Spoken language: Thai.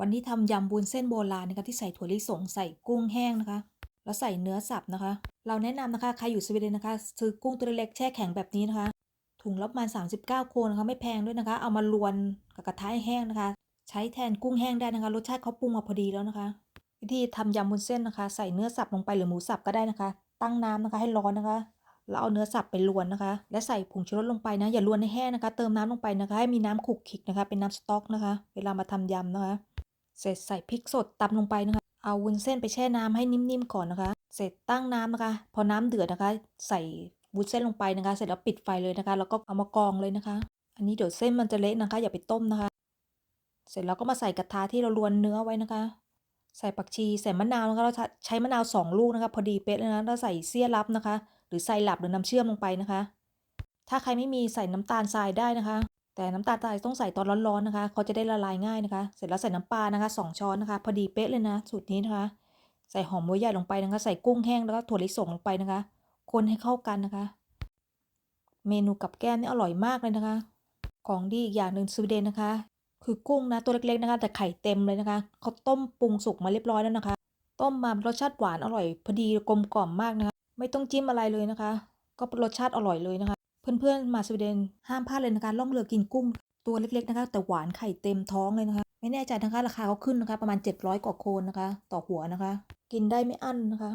วันนี้ทำยำบุญเส้นโบราณนะคะที่ใส่ถั่วลิสงใส่กุ้งแห้งนะคะ แล้วใส่เนื้อสับนะคะ เราแนะนำนะคะใครอยู่สวีเดนนะคะ ซื้อกุ้งตัวเล็กแช่แข็งแบบนี้นะคะ ถุงละประมาณ39โครนนะคะไม่แพงด้วยนะคะ เอามาลวนกับกระทะแห้งนะคะ ใช้แทนกุ้งแห้งได้นะคะ รสชาติเขาปรุงมาพอดีแล้วนะคะ วิธีทำยำบุญเส้นนะคะ ใส่เนื้อสับลงไปหรือหมูสับก็ได้นะคะ ตั้งน้ำนะคะให้ร้อนนะคะแล้วเอาเนื้อสับไปลวนนะคะ และใส่ผงชูรสลงไปนะ อย่าลวนให้แห้งนะคะ เติมน้ำลงไปนะคะ ให้มีน้ำขุกขิกนะคะ เป็นน้ำสต๊อกนะคะ เวลามาทำยำนะคะ เสร็จใส่พริกสดตำลงไปนะคะ เอาวุ้นเส้นไปแช่น้ำให้นิ่มๆก่อนนะคะ เสร็จตั้งน้ำนะคะ พอน้ำเดือดนะคะ ใส่วุ้นเส้นลงไปนะคะ เสร็จแล้วปิดไฟเลยนะคะ แล้วก็เอามากองเลยนะคะ อันนี้เดี๋ยวเส้นมันจะเละนะคะ อย่าไปต้มนะคะ เสร็จแล้วก็มาใส่กระทะที่เราลวนเนื้อไว้นะคะ ใส่ผักชีใส่มะนาวนะคะ เราใช้มะนาวสองลูกนะคะ พอดีเป๊ะเลยนะแล้วใส่เสี้ยรับนะคะ หรือไซรัปหรือน้ำเชื่อมลงไปนะคะ ถ้าใครไม่มีใส่น้ำตาลทรายได้นะคะ แต่น้ำตาลทรายต้องใส่ตอนร้อนๆนะคะเขาจะได้ละลายง่ายนะคะ เสร็จแล้วใส่น้ำปลานะคะสองช้อนนะคะ พอดีเป๊ะเลยนะสูตรนี้นะคะ ใส่หอมหัวใหญ่ลงไปนะคะ ใส่กุ้งแห้งแล้วก็ถั่วลิสงลงไปนะคะ คนให้เข้ากันนะคะ เมนูกับแก้มนี่อร่อยมากเลยนะคะ ของดีอีกอย่างหนึ่งสวีเดนนะคะ คือกุ้งนะตัวเล็กๆนะคะ แต่ไข่เต็มเลยนะคะเขาต้มปรุงสุกมาเรียบร้อยแล้วนะคะ ต้มมารสชาติหวานอร่อย พอดีกลมกล่อมมากนะคะ ไม่ต้องจิ้มอะไรเลยนะคะ ก็รสชาติอร่อยเลยนะคะ เพื่อนๆ มาสวีเดนห้ามพลาดเลยนะคะล่องเรือกินกุ้งตัวเล็กๆนะคะ แต่หวานไข่เต็มท้องเลยนะคะ ไม่แน่ใจนะคะ ราคาเขาขึ้นนะคะ ประมาณ 700 กว่าโคนนะคะ ต่อหัวนะคะ กินได้ไม่อั้นนะคะ